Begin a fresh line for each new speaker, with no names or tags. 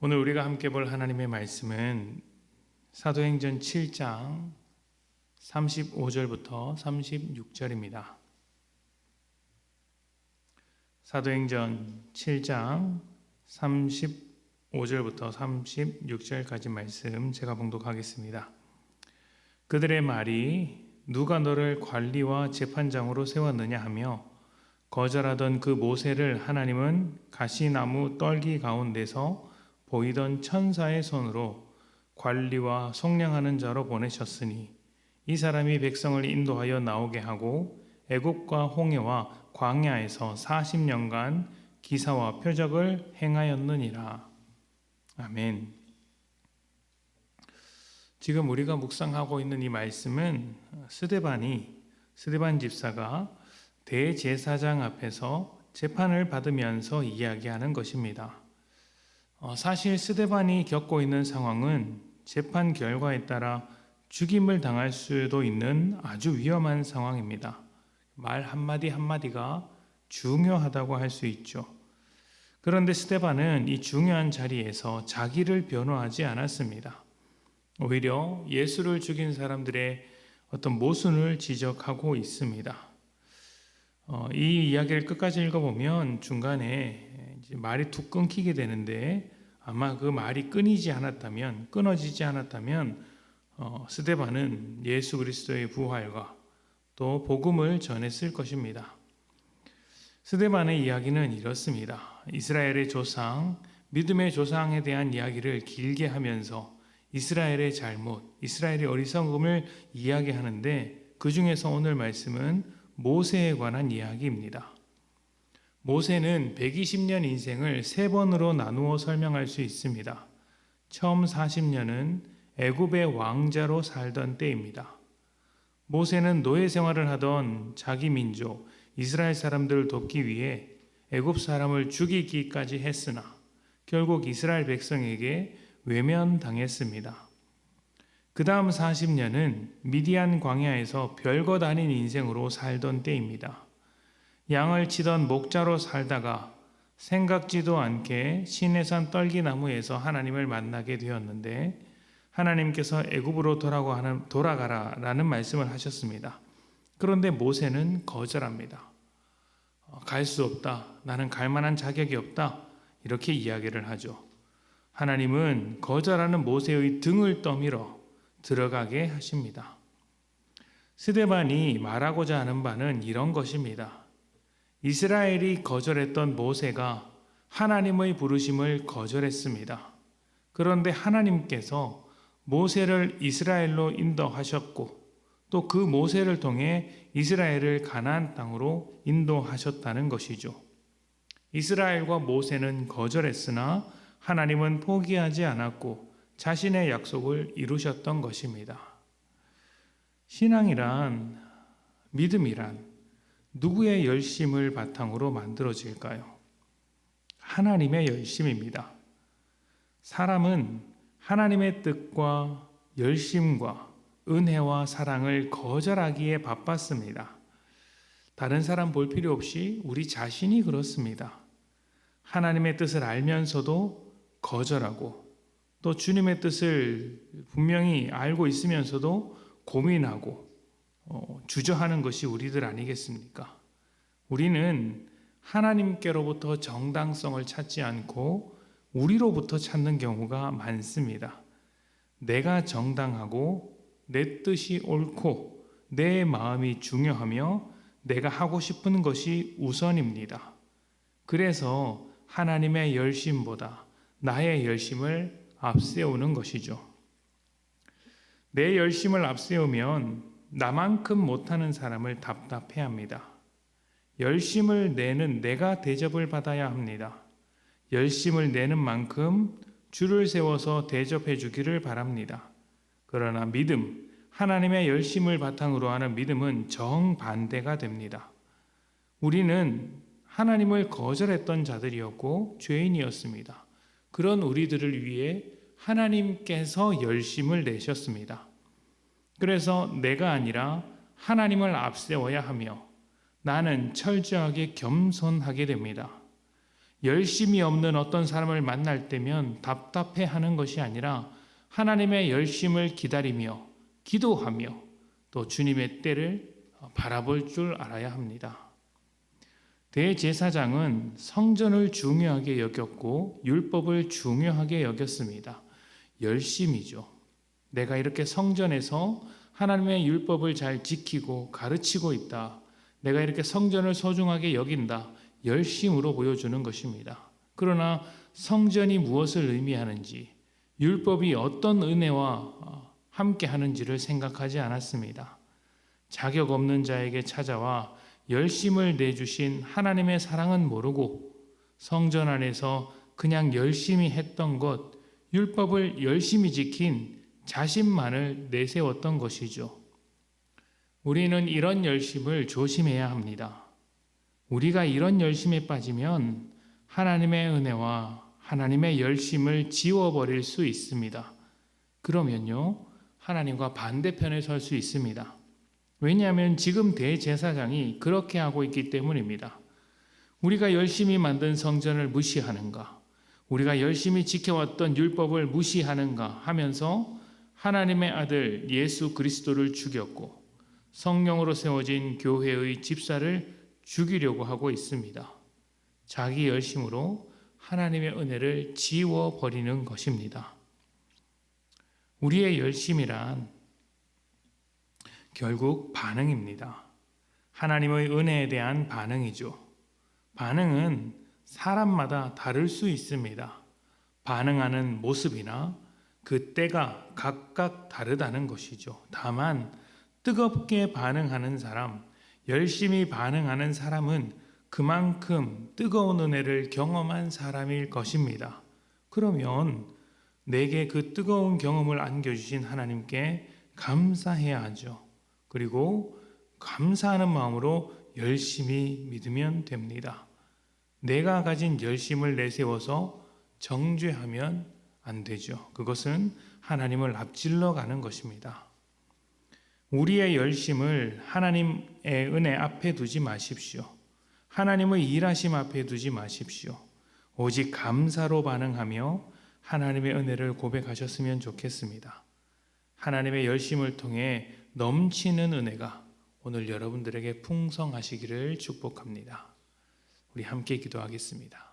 오늘 우리가 함께 볼 하나님의 말씀은 사도행전 7장 35절부터 36절입니다. 사도행전 7장 35절부터 36절까지 말씀 제가 봉독하겠습니다. 그들의 말이 누가 너를 관리와 재판장으로 세웠느냐 하며 거절하던 그 모세를 하나님은 가시나무 떨기 가운데서 보이던 천사의 손으로 관리와 속량하는 자로 보내셨으니 이 사람이 백성을 인도하여 나오게 하고 애국과 홍해와 광야에서 40년간 기사와 표적을 행하였느니라. 아멘. 지금 우리가 묵상하고 있는 이 말씀은 스데반이 스데반 집사가 대제사장 앞에서 재판을 받으면서 이야기하는 것입니다. 어, 사실 스데반이 겪고 있는 상황은 재판 결과에 따라 죽임을 당할 수도 있는 아주 위험한 상황입니다. 말 한마디 한마디가 중요하다고 할 수 있죠. 그런데 스테반은 이 중요한 자리에서 자기를 변호하지 않았습니다. 오히려 예수를 죽인 사람들의 어떤 모순을 지적하고 있습니다. 어, 이 이야기를 끝까지 읽어보면 중간에 말이 툭 끊기게 되는데 아마 그 말이 끊이지 않았다면 끊어지지 않았다면 어, 스데반은 예수 그리스도의 부활과 또 복음을 전했을 것입니다. 스데반의 이야기는 이렇습니다. 이스라엘의 조상, 믿음의 조상에 대한 이야기를 길게 하면서 이스라엘의 잘못, 이스라엘의 어리석음을 이야기하는데 그 중에서 오늘 말씀은 모세에 관한 이야기입니다. 모세는 120년 인생을 세 번으로 나누어 설명할 수 있습니다. 처음 40년은 애굽의 왕자로 살던 때입니다. 모세는 노예 생활을 하던 자기 민족 이스라엘 사람들을 돕기 위해 애굽 사람을 죽이기까지 했으나 결국 이스라엘 백성에게 외면당했습니다. 그 다음 40년은 미디안 광야에서 별것 아닌 인생으로 살던 때입니다. 양을 치던 목자로 살다가 생각지도 않게 시내산 떨기나무에서 하나님을 만나게 되었는데 하나님께서 애굽으로 돌아가라 라는 말씀을 하셨습니다. 그런데 모세는 거절합니다. 어, 갈수 없다. 나는 갈 만한 자격이 없다. 이렇게 이야기를 하죠. 하나님은 거절하는 모세의 등을 떠밀어 들어가게 하십니다. 스데반이 말하고자 하는 바는 이런 것입니다. 이스라엘이 거절했던 모세가 하나님의 부르심을 거절했습니다. 그런데 하나님께서 모세를 이스라엘로 인도하셨고 또 그 모세를 통해 이스라엘을 가나안 땅으로 인도하셨다는 것이죠. 이스라엘과 모세는 거절했으나 하나님은 포기하지 않았고 자신의 약속을 이루셨던 것입니다. 신앙이란 믿음이란 누구의 열심을 바탕으로 만들어질까요? 하나님의 열심입니다. 사람은 하나님의 뜻과 열심과 은혜와 사랑을 거절하기에 바빴습니다. 다른 사람 볼 필요 없이 우리 자신이 그렇습니다. 하나님의 뜻을 알면서도 거절하고 또 주님의 뜻을 분명히 알고 있으면서도 고민하고 어, 주저하는 것이 우리들 아니겠습니까? 우리는 하나님께로부터 정당성을 찾지 않고 우리로부터 찾는 경우가 많습니다. 내가 정당하고 내 뜻이 옳고 내 마음이 중요하며 내가 하고 싶은 것이 우선입니다. 그래서 하나님의 열심보다 나의 열심을 앞세우는 것이죠. 내 열심을 앞세우면 나만큼 못하는 사람을 답답해 합니다. 열심을 내는 내가 대접을 받아야 합니다. 열심을 내는 만큼 줄을 세워서 대접해 주기를 바랍니다. 그러나 믿음, 하나님의 열심을 바탕으로 하는 믿음은 정반대가 됩니다. 우리는 하나님을 거절했던 자들이었고 죄인이었습니다. 그런 우리들을 위해 하나님께서 열심을 내셨습니다. 그래서 내가 아니라 하나님을 앞세워야 하며 나는 철저하게 겸손하게 됩니다. 열심이 없는 어떤 사람을 만날 때면 답답해 하는 것이 아니라 하나님의 열심을 기다리며 기도하며 또 주님의 때를 바라볼 줄 알아야 합니다. 대제사장은 성전을 중요하게 여겼고 율법을 중요하게 여겼습니다. 열심이죠. 내가 이렇게 성전에서 하나님의 율법을 잘 지키고 가르치고 있다. 내가 이렇게 성전을 소중하게 여긴다. 열심으로 보여주는 것입니다. 그러나 성전이 무엇을 의미하는지, 율법이 어떤 은혜와 함께 하는지를 생각하지 않았습니다. 자격 없는 자에게 찾아와 열심을 내주신 하나님의 사랑은 모르고 성전 안에서 그냥 열심히 했던 것, 율법을 열심히 지킨 자신만을 내세웠던 것이죠. 우리는 이런 열심을 조심해야 합니다. 우리가 이런 열심에 빠지면 하나님의 은혜와 하나님의 열심을 지워버릴 수 있습니다. 그러면요, 하나님과 반대편에 설 수 있습니다. 왜냐하면 지금 대제사장이 그렇게 하고 있기 때문입니다. 우리가 열심히 만든 성전을 무시하는가? 우리가 열심히 지켜왔던 율법을 무시하는가 하면서 하나님의 아들 예수 그리스도를 죽였고 성령으로 세워진 교회의 집사를 죽이려고 하고 있습니다. 자기 열심으로 하나님의 은혜를 지워버리는 것입니다. 우리의 열심이란 결국 반응입니다. 하나님의 은혜에 대한 반응이죠. 반응은 사람마다 다를 수 있습니다. 반응하는 모습이나 그 때가 각각 다르다는 것이죠. 다만 뜨겁게 반응하는 사람, 열심히 반응하는 사람은 그만큼 뜨거운 은혜를 경험한 사람일 것입니다. 그러면 내게 그 뜨거운 경험을 안겨주신 하나님께 감사해야 하죠. 그리고 감사하는 마음으로 열심히 믿으면 됩니다. 내가 가진 열심을 내세워서 정죄하면 안 되죠. 그것은 하나님을 앞질러 가는 것입니다. 우리의 열심을 하나님의 은혜 앞에 두지 마십시오. 하나님의 일하심 앞에 두지 마십시오. 오직 감사로 반응하며 하나님의 은혜를 고백하셨으면 좋겠습니다. 하나님의 열심을 통해 넘치는 은혜가 오늘 여러분들에게 풍성하시기를 축복합니다. 우리 함께 기도하겠습니다.